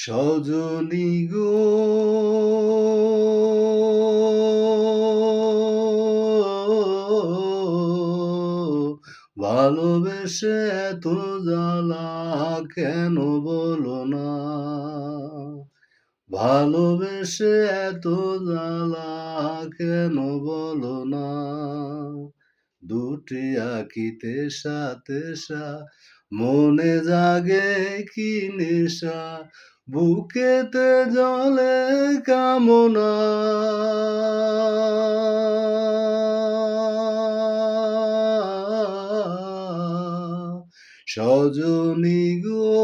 সজনী গো। ভালোবেসে এত জ্বালা কেন বলো না? ভালোবেসে এত জ্বালা কেন বলো না? দুটি আঁকি তেসা তেসা মনে জাগে কি নেশা? বুকেতে জলে কামনা। সজনী গো,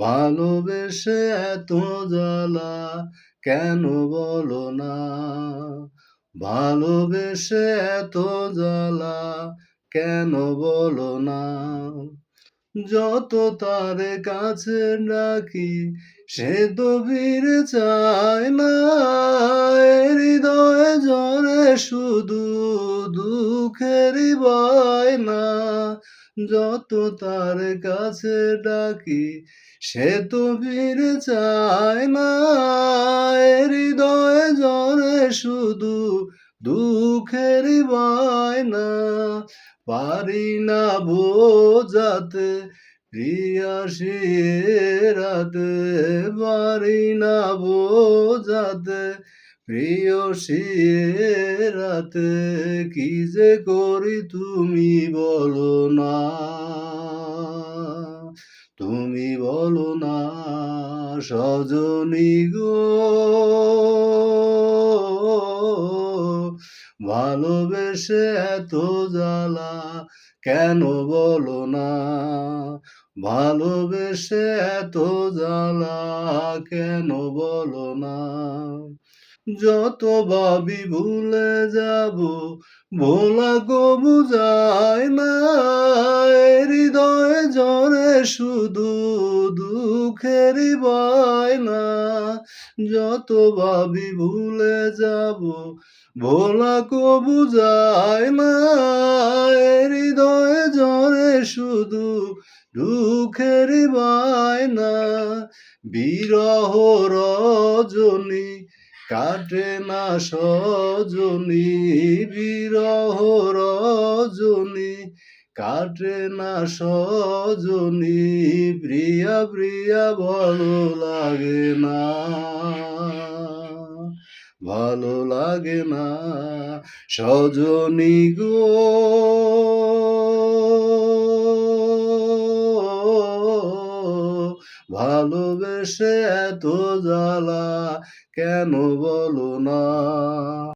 ভালোবেসে এত জ্বালা কেন বলো না? ভালোবেসে এত জ্বালা কেন বলো না? যত তারে কাছে ডাকি সে তো ফিরে চায় না হৃদয়ে জরে, শুধু দুঃখেরই বয় না। যত তার কাছে ডাকি সে তো ফিরে চায় না হৃদয়ে জরে, শুধু দুঃখেরই বয় না। পারি না বোঝাতে প্রিয়াসী রাতে পারি না বোঝাতে প্রিয়সী রাতে কি যে করি তুমি বলো না। তুমি বলো না, সজনী গো। ভালোবেসে এত জ্বালা কেন বলো না? ভালোবেসে এত জ্বালা কেন বলো না? যত ভাবি ভুলে যাব, ভোলা কবু যায় না, হৃদয়ে জরে শুধু দুঃখেরই বয় না যত ভাবি ভুলে যাব, ভোলা কবু যায় না হৃদয়ে জরে শুধু দুঃখেরই বয় না বিরহ রজনী কাটে না সজনী, বিরহ রজনী কাটে না সজনী, প্রিয়া প্রিয়া ভালো লাগে না। ভালো লাগে না সজনী গো। ভালোবেসে এত জ্বালা কেন বলো না?